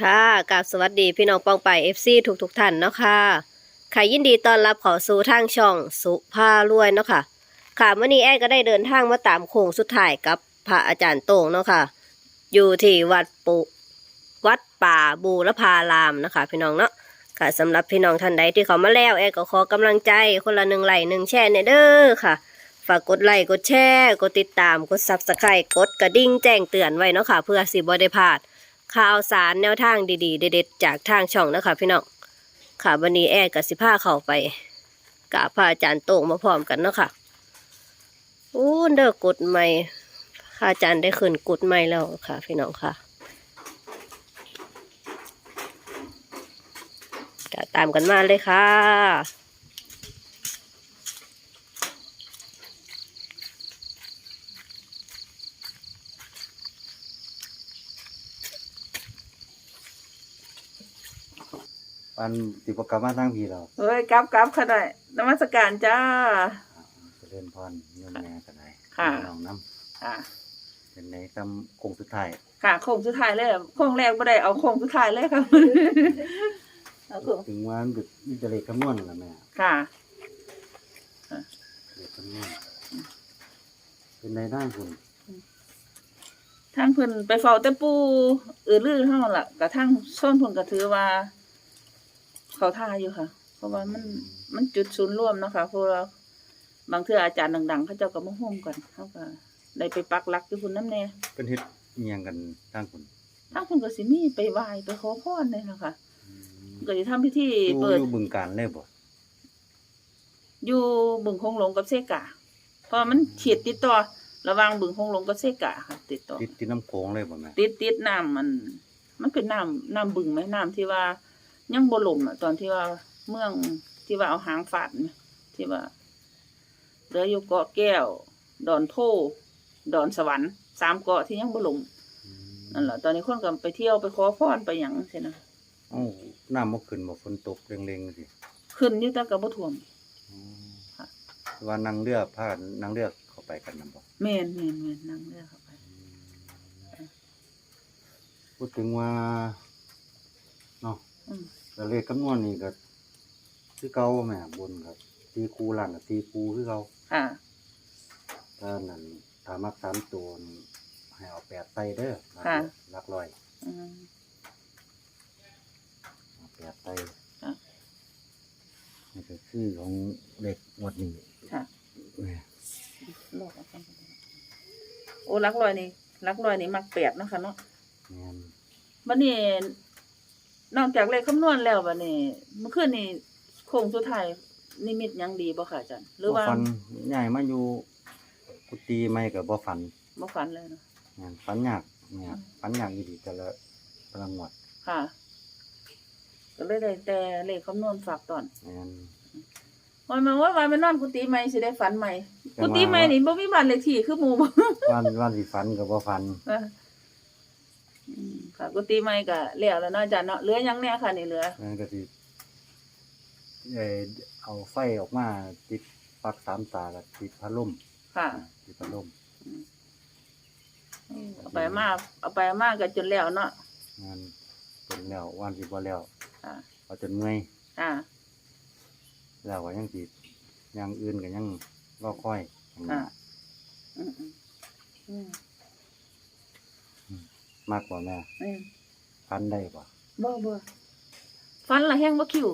ค่ะกับสวัสดีพี่น้องปองไปเอฟซีทุกทุกท่านเนาะค่ะค่ะยินดีต้อนรับเขอสู่ทางช่องสุภารวยเนาะค่ะ ค่ะเมื่อนี้แอดก็ได้เดินทางมาตามโค้งสุดท้ายกับพระอาจารย์โต่งเนาะค่ะ อยู่ที่วัดปุวัดป่าบูรพารามนะคะ พี่น้องเนาะค่ะสำหรับพี่น้องท่านใดที่เขามาแล้วแอดก็ขอกำลังใจคนละหนึ่งไลค์หนึ่งแชร์เนี่ยเด้อค่ะฝากกดไลค์กดแชร์กดติดตามกดซับสไครต์กดกระดิ่งแจ้งเตือนไว้เนาะค่ะ เพื่อสิบ่ได้พลาด ข่าวสารแนวทางดีๆ เด็ดๆจากทางช่องนะคะพี่น้องค่ะวันนี้แอดกับสิผ้าเข้าไปกราบพระอาจารย์โต่งมาพร้อมกันเนาะค่ะโอ้เด้อกดใหม่พระอาจารย์ได้ขึ้นกดใหม่แล้วค่ะ พี่น้องค่ะก็ตามกันมาเลยค่ะ ปันสิบกรรมมาทั้งพี่เราเฮ้ยกลับกลับค่ะได้นมัสการจ้าจะเล่นพรโยมแม่กันได้ค่ะ น้องน้ค่ะำเป็นในคำคงสุดท้ายค่ะโค้งสุดท้ายเลยโค้งแรกไม่ได้เอาโค้งสุดท้ายเลยค่ะเอาโค้งถึงว่ามันดึกมีแต่เลขคำนวณนั่นล่ะแม่ค่ะเลขคำนวณเป็นในด้านคุณทางเพิ่นไปเฝ้าแต่ปูอือลือเฮาล่ะกระทั่งส้นเพิ่นก็ถือว่า เขาท่าอยู่ค่ะ เพราะว่ามันมันจุดศูนย์รวมเนาะค่ะเพราะว่าบางเทื่ออาจารย์ดังๆเขาเจ้าก็มาห่มกันเขาก็ได้ไปปักหลักอยู่พุ่นน้ำแน่เป็นเฮ็ดเอียงกันทางคุณทางเพิ่นก็สิมีไปไหว้ไปขอพรเลยนะคะก็สิทำพิธีอยู่เปิดอยู่บึงการเลยบ่อยู่บึงคงหลงกับเซกาเพราะมันเฉียดติดต่อระหว่างบึงคงหลงกับเซกาค่ะ ติดต่อติดติดน้ำโขงเลยบ่แม่ติดติดน้ำมัน มันเป็นน้ำน้ำบึงไหมน้ำที่ว่า ยังบ่ล่มอะ ตอนที่ว่าเมืองที่ว่าเอาหางฟาดไหมที่ว่าเหลืออยู่เกาะแก้ว ดอนโพดอนสวรรค์สามเกาะที่ยังบ่ล่มนั่นแหละตอนนี้คนก็ไปเที่ยวไปขอพรไปหยังใช่นะเอ้าน้ำบ่ขึ้นบ่ฝนตกเร่งๆสิขึ้นอยู่แต่ก็บ่ท่วมอ๋อค่ะว่านั่งเรือพากันนั่งเรือเข้าไปกันนำบ่แม่นแม่นแม่นนั่งเรือเข้าไปพูดถึงว่าเนาะอืม ก็เลขคำนวณนี่ก็คือเก่าแม่บนครับตีคูหลังกับตีคูคือเก่าค่ะ ถ้านั่นถ้ามักสามตัวนี่ให้เอาแปดใส่เด้อหลักค่ะ หลักร้อยอืม เอาแปดใส่ค่ะ นี่ก็คือของเลขงวดนี้ค่ะแม่โลกเอาเข้าไปเลยโอ้รักลอยนี่รักลอยนี่มักแปดเนาะค่ะเนาะแม่นบัดนี้ นอกจากเลขคำนวณแล้วบัดนี้เมื่อคืนนี่โค้งสุดท้ายนิมิตหยังดีบ่ค่ะอาจารย์หรือว่าบ่ฝันใหญ่มาอยู่กุฏิใหม่ก็บ่ฝันบ่ฝันเลยเนาะแม่นฝันยากแม่นฝันยากอยู่ดีแต่ละแต่ละงวดค่ะ ก็เลยได้แต่เลขคำนวณฝากตอนแม่นวันมาว่าวันมานอนกุฏิใหม่สิได้ฝันใหม่แต่กุว่าฏิใหม่นี่บ่มีบ้านเลขที่คือหมู่บ่ วันวันสิฝันก็บ่ฝัน เอออืม ค่ะกุฏิใหม่ก็แล้วแล้วเนาะอาจารย์เนาะเหลือหยังแน่ค่ะนี่เหลือ นั่นก็สิเอ่อเอาไฟออกมาติดปลั๊กสามตากับติดพัดลมค่ะติดพัดลมเอาไปมาเอาไปมาก็จนแล้วเนาะงานเป็นแล้ววันสิบ่แล้วค่ะเอาจนเมื่อยอ่าแล้วก็ยังสิอย่างอื่นก็ยังรอคอยข้างหน้าค่ะอืมอืมอืม มากกว่าแม่อืมพันได้บ่บ่บ่ฟันละแห้งบ่คิว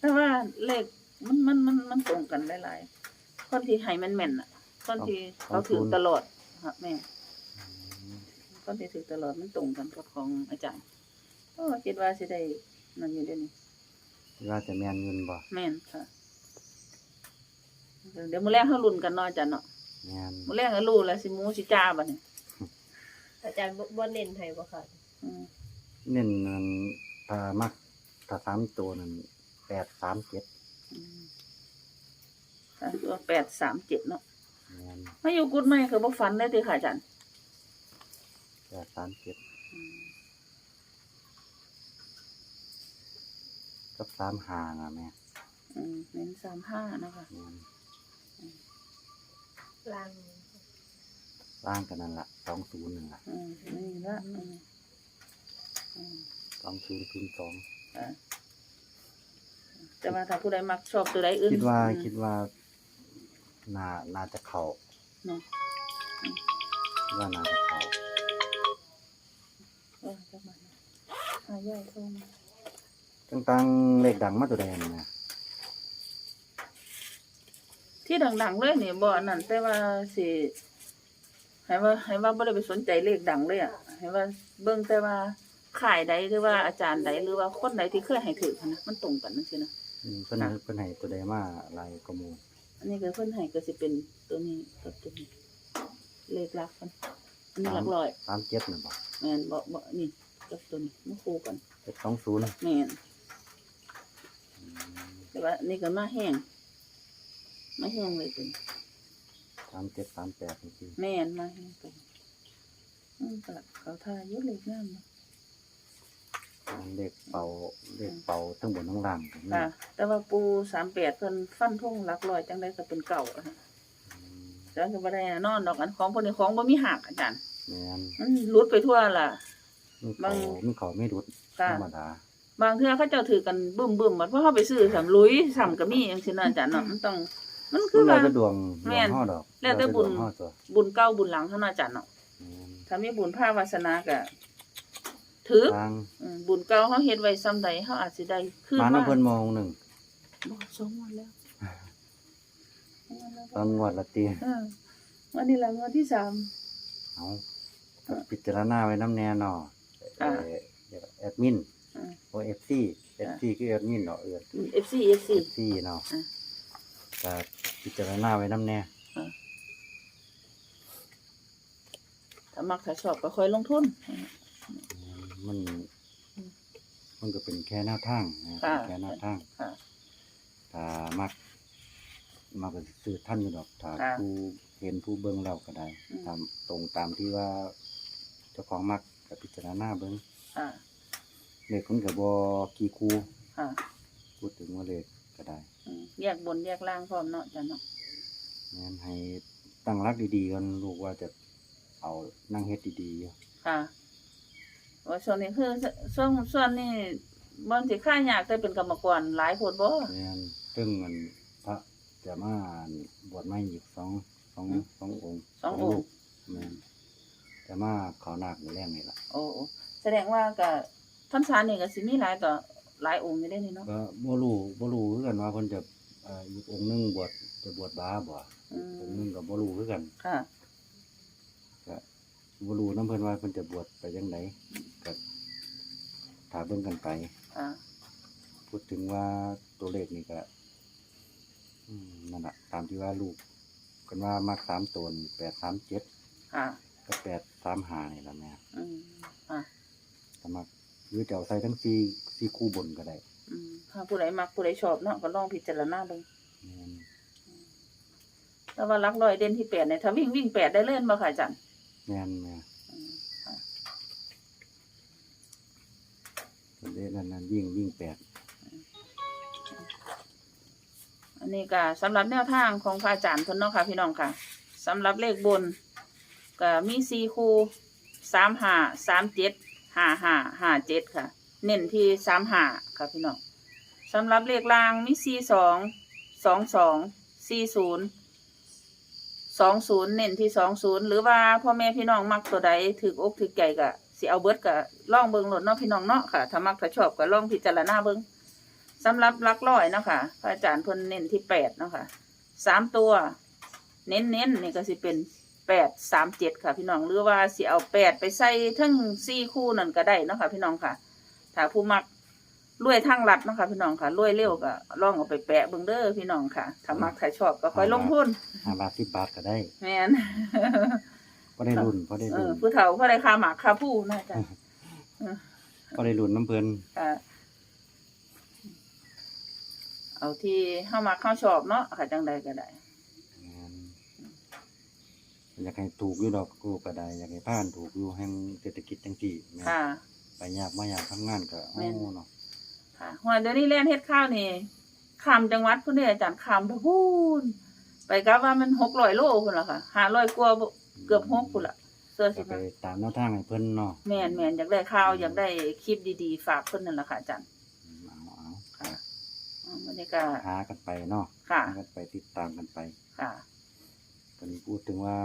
แต่ว่าเลขมันมันมันมันตรงกันหลายๆคนที่ให้มันแม่นอะ คนที่เขาถือตลอดค่ะแม่ คนที่ถือตลอดมันตรงกันกับของอาจารย์โอ้คิดว่าสิได้นั่นอยู่เดี๋ยวนี้ว่าจะแม่นเงินบ่แม่นค่ะ เดี๋ยวมื้อแรกเฮาลุ้นกันเนาะอาจารย์เนาะแม่นมื้อแรกก็รู้แล้วสิหมูสิจ้าบัดนี้ อาจารย์บ่บ่เน้นให้บ่ค่ะอืมเน้นนั่นถ้ามักถ้าสามตัวนั่นแปดสามเจ็ดอืมค่ะตัว837เนาะแม่นมาอยู่กุดใหม่คือบ่ฝันเลยติค่ะอาจารย์แปดสามเจ็ดอืมกับสามหาน่ะแม่อืมเน้น35นะคะ แม่นล่าง ร่างกันนั่นละสองศูนย์นั่นละอืมนี่ละอืมอืมสองศูนย์ศูนย์สองอ่าแต่ว่าถ้าผู้ใดมักชอบตัวใดอื่นคิดว่าอืม คิดว่าน่าน่าจะเข้าเนาะคิดว่าน่าจะเข้าเออจักมาหาย่ายเข้ามาตั้งๆเลขดังมาตัวใดนี่นะ ที่ดังๆเลยนี่บ่อันนั้นแต่ว่าสิ ให้ว่าให้ว่าบ่ได้ไปสนใจเลขดังเลยอะให้ว่าเบิ่งแต่ว่าขายใดหรือว่าอาจารย์ใดหรือว่าคนใดที่เคยให้ถือนะมันตรงกันจังซี่นะอืมเพิ่นค่ะให้เพิ่นให้ตัวใดมาหลายกว่าหมู่อันนี้ก็เพิ่นให้ก็สิเป็นตัวนี้กับตัวนี้เลขหลักมันอันนี้หลักร้อยสามเจ็ดน่ะบ่แม่นบ่บ่นี่กับตัวนี้มันคู่กันเจ็ดสองศูนย์แม่นแต่ว่านี่ก็มาแห้งมาแห้งเลยเป็นสามเจ็ดสามแปดจริงแม่นมาแห้งเป็นมันก็เขาทาอยุเลขงามเนาะๆเลขเป่าเลขเป่าทั้งบนทั้งล่างก็มีค่ะ แต่ว่าปูสามแปดเพิ่นฟันทุ่งหลักร้อยจังไดก็เป็นเก่าอะฮะอืมแต่ก็บ่ได้แน่นอนดอกอันของพวกนี้ของบ่มีหักอาจารย์แม่นมันหลุดไปทั่วล่ะ มีบาเขางมีเขาไม่รุดค่ะธรรมดาบางเทื่อเขาเจ้าถือกันบึ้มบึ้มๆมันเพราะเขาไปซื้อสำลุยสำก็มีจังซี่นะอาจารย์เนาะมันต้อง มันคืคืออเราว่า จะดวงดแม่วงน ห่อดอก แล้วแต่บุญ เราจะดวงห่อตัวบุญเก่าบุญหลังเท่านั้นอาจารย์เนาะแม่นถ้ามีบุญภาวาสนาก็ถือทางอืมบุญเก่าเขาเฮ็ดไว้ซ้ำใดเขาอาจสิได้คืนมามาน้ำเพิ่นมองหนึ่งบ่สองวันแล้วสองวันแล้วตอนงวดละตีเออวันนี้ละงวดที่สาม เอาพิจารณาไว้น้ำแน่เนออ่าเอ่อเดี๋ยวแอดมินอืมโอเอฟซีเอฟซีคือแอดมินเนาะเออ FC เอ FC ฟซีเนาะอ่าก็พิจารณาไว้น้ำแน่ ถ้ามักถ้าชอบก็ค่อยลงทุน มันอืมมันก็เป็นแค่แนวทางนะค่ะเป็นแค่แนวทางค่ะ ถ้ามักมักก็ซื้อท่านอยู่ดอกถ้าค่ะผู้เห็นผู้เบิ่งแล้วก็ได้อืม ตามตรงตามที่ว่า เจ้าของมักก็พิจารณาเบิ่งค่ะเลขมันก็บ่กี่คู่ค่ะพูดถึงว่าเลขก็ได้อืมแยกบนแยกล่างพร้อมเนาะอาจารย์เนาะงั้นให้ตั้งรักดีๆกันลูกว่าจะ เอานั่งเฮ็ดดีๆอยู่ค่ะว่าส่วนนี้คือส่วนส่วนนี้บางสิค่ายากแต่เป็นกรรมกรหลายคนบ่แม่นซึ่งมันพระจะมาบวชใหม่อีกสองสองสององค์สององค์ลูกแม่นจะมาขอนาคในแรงนี่ล่ะโอ้โอ้แสดงว่าก็พรรษานี่ก็สิมีหลายต่อหลายองค์อยู่ได้นี่เนาะก็บ่รู้บ่รู้คือกันว่าเพิ่นจะเอ่ออีกองค์หนึงบวชจะบวชบาบ่อืองค์หมนึงก็บ่รู้คือกัน ค่ะก็ บ่รู้นํเพิ่นว่าเพิ่นจะบวชไปจังไดก็ถ้าเบิ่งกันไปค่ะพูดถึงว่าตัวเลขนี่ก็อืมนั่นแหละตามที่ว่าลูกกันว่ามักสามตัวแปดสามเจ็ดค่ะก็แปดสามหานี่แหละแม่อืมค่ะถ้ามักหรือจะเอาใส่ทั้งสี่สี่คู่บนก็ได้อืมถ้าผู้ใดมักผู้ใดชอบเนาะก็ลองพิจารณาเบิ่งแม่นแต่ว่าหลักร้อยเด่นที่แปดเนี่ยถ้าวิ่งวิ่งแปดได้เล่นบ่ค่ะอาจารย์ แม่นแม่อืมค่ะตัวเลขนั้นนั้นวิ่งวิ่งแปดอันนี้ก็สำหรับแนวทางของพระอาจารย์เพิ่นเนาะค่ะ พี่น้องค่ะสำหรับเลขบนก็มีสี่คู่สามห้าสามเจ็ดห้าห้าห้าเจ็ดค่ะ เน้นที่สามห้าค่ะพี่น้องสำหรับเลขล่างมีสี่สองสองสองสี่ศูนย์ สองศูนย์เน้นที่สองศูนย์หรือว่าพ่อแม่พี่น้องมักตัวใดถือกอกถือใจก็สิเอาเบิร์ดก็ล่องเบิงโหลดเนาะพี่น้องเนาะค่ะถ้ามักถ้าชอบก็ลองพิจารณาเบิงสำหรับลักร้อยเนาะค่ะพระอาจารย์เพิ่นเน้นที่แปดเนาะค่ะสามตัว เน้นเน้นๆนี่ก็สิเป็นแปดสามเจ็ดค่ะ พี่น้องหรือว่าสิเอาแปดไปใส่ทั้งสี่คู่นั่นก็ได้เนาะค่ะ พี่น้องค่ะถ้าผู้มัก รวยทางลัดเนาะค่ะพี่น้องค่ะรวยเร็วก็ลองเอาไปแปะเบิ่งเด้อพี่น้องค่ะถ้ามักถ้าชอบก็ค่อยลงทุนห้าบาทสิบบาทก็ได้แม่นก็ได้รุ่นก็ได้เอรุ่อนผู้เฒ่าผู้ใดคาหมากคาผู้นะจ๊ะก็ได้รุ่นน้ำเพลินค่ะเอาที่เข้ามาเข้าชอบเนาะค่ะจังใดก็ได้แม่นอยากให้ถูกอยู่ดอกกูก็ได้ อยากให้ผ่านถูกอยู่แห่งเศรษฐกิจจังซี่แม่นค่ะ ไปยากมาอยากทำงานก็แม่โอ้น เนาะ ค่ะหัวเดี๋ยวนี้เล่นเฮ็ดข้าวนี่ข้ามจังหวัดพุ่นเด้อาจารย์ข้ามไปพูนไปกะว่ามันหกร้อยโลพุ่นละค่ะห้าร้อยกว่าบ่เกือบหกพุ่นละเสื้อจะสิไปตามแนวทางให้เพิ่นเนาะแม่นแม่นอยากได้ข่าวอยากได้คลิปดีๆ ฝากเพิ่นนั่นแหละค่ะอาจารย์อืมเอาเอาค่ะอืมวันนี้ก็หากันไปเนาะค่ะ หากันไปติดตามกันไปค่ะตอนนี้พูดถึงว่า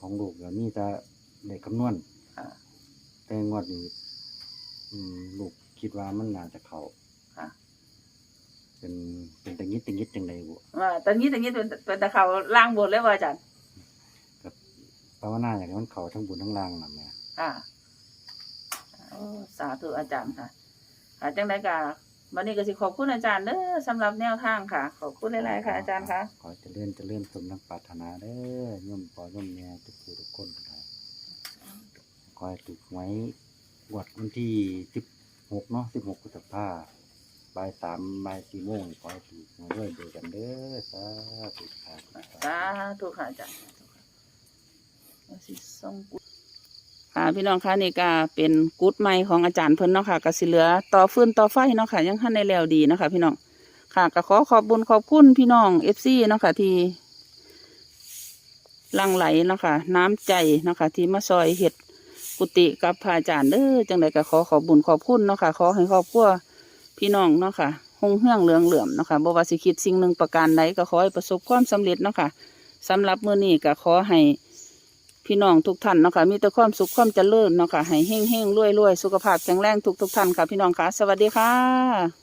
ของลูกเดี๋ยวนี้จะเลขคำนวณค่ะ แต่งวดนี้อืมลูกคิดว่ามันน่าจะเข้าค่ะ เป็นเป็นตังยิดตังยิดจังไดบุว่าตอนนี้ตอนนี้เป็นเป็นตะเขาล่างบนเลยว่าอาจารย์ภาวนาอย่างนี้มันเข้าทั้งบุญทั้งล่างน่ะแม่ค่ะโอ้สาธุอาจารย์ค่ะค่ะจังไดก็วันนี้ก็สิขอบคุณอาจารย์เด้อสำหรับแนวทางค่ะ ขอบคุณหลายๆค่ะอาจารย์ค่ะ ขอเจริญเจริญสมนังปรารถนาเด้อโยมปอย่อมแม่ทุกผู้ทุกคนก็ได้ขอให้ถูกไว้งวดวันที่สิบหกเนาะสิบหกพฤษภา บ่ายสามบ่ายสี่โมงขอให้ถูกมาด้วยเดียวกันเด้อสาธุครับสาธุค่ะอาจารย์ว่าสิส่งกุดค่ะพี่น้องคะนี่ก็เป็นกุดใหม่ของอาจารย์เพิ่นเนาะค่ะก็สิเหลือต่อฟืนต่อไฟเนาะค่ะยังทันได้แล้วดีเนาะค่ะพี่น้องค่ะก็ขอขอบบุญขอบคุณพี่น้องเอฟซีเนาะค่ะที่ลังไหลเนาะค่ะน้ำใจเนาะค่ะที่มาซอยเห็ดกุฏิกับพระอาจารย์เด้อจังใดก็ขอขอบบุญขอบคุณเนาะค่ะขอให้ครอบครัว พี่น้องเนาะค่ะหงเฮืองเหลืองเหลื่อมเนาะค่ะบ่ว่าสิคิดสิ่งหนึ่งประการใดก็ขอให้ประสบความสำเร็จเนาะค่ะสำหรับมื้อนี้ก็ขอให้พี่น้องทุกท่านเนาะค่ะมีแต่ความสุขความเจริญเนาะค่ะให้เฮงเฮงรวยรวยสุขภาพแข็งแรงทุกทุกท่านค่ะพี่น้องค่ะ สวัสดีค่ะ